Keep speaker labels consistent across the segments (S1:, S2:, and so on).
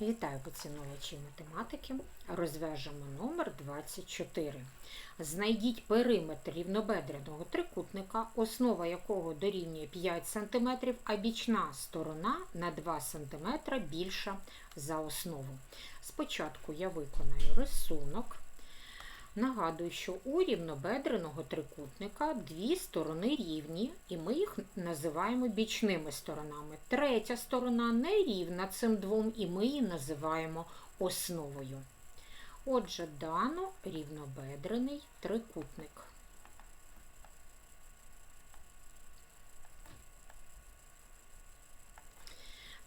S1: Вітаю поціновувачі математики. Розв'яжемо номер 24. Знайдіть периметр рівнобедреного трикутника, основа якого дорівнює 5 см, а бічна сторона на 2 см більша за основу. Спочатку я виконаю рисунок. Нагадую, що у рівнобедреного трикутника дві сторони рівні, і ми їх називаємо бічними сторонами. Третя сторона не рівна цим двом, і ми її називаємо основою. Отже, дано рівнобедрений трикутник.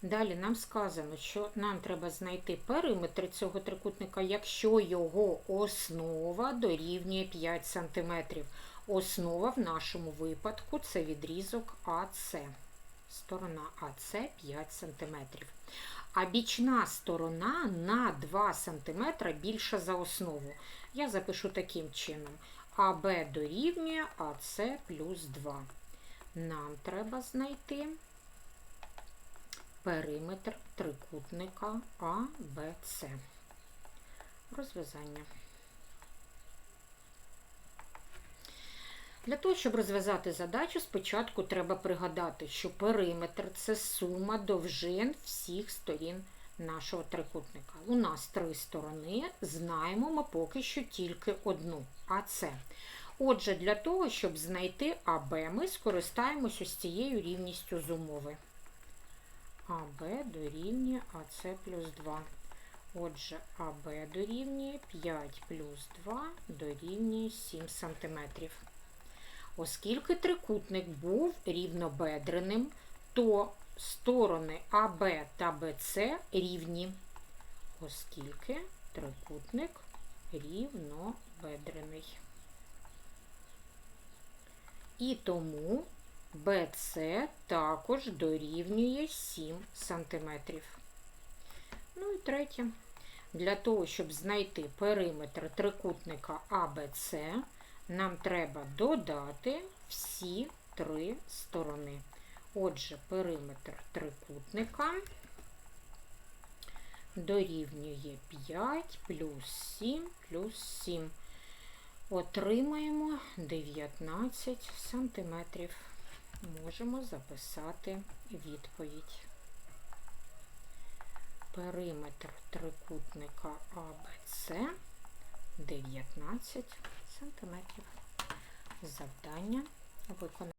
S1: Далі нам сказано, що нам треба знайти периметр цього трикутника, якщо його основа дорівнює 5 см. Основа в нашому випадку це відрізок АС. Сторона АС 5 см. А бічна сторона на 2 см більша за основу. Я запишу таким чином. АБ дорівнює АС плюс 2. Нам треба знайти периметр трикутника АБЦ. Розв'язання. Для того, щоб розв'язати задачу, спочатку треба пригадати, що периметр це сума довжин всіх сторін нашого трикутника. У нас три сторони, знаємо ми поки що тільки одну АЦ. Отже, для того, щоб знайти АБ, ми скористаємось ось цією рівністю з умови. АБ дорівнює АС плюс 2. Отже, АБ дорівнює 5 плюс 2 дорівнює 7 см. Оскільки трикутник був рівнобедреним, то сторони АБ та БЦ рівні, оскільки трикутник рівнобедрений. І тому BC також дорівнює 7 см. Ну і третє. Для того, щоб знайти периметр трикутника ABC, нам треба додати всі три сторони. Отже, периметр трикутника дорівнює 5 плюс 7 плюс 7. Отримаємо 19 сантиметрів можемо записати відповідь. Периметр трикутника АБЦ 19 см. Завдання виконано.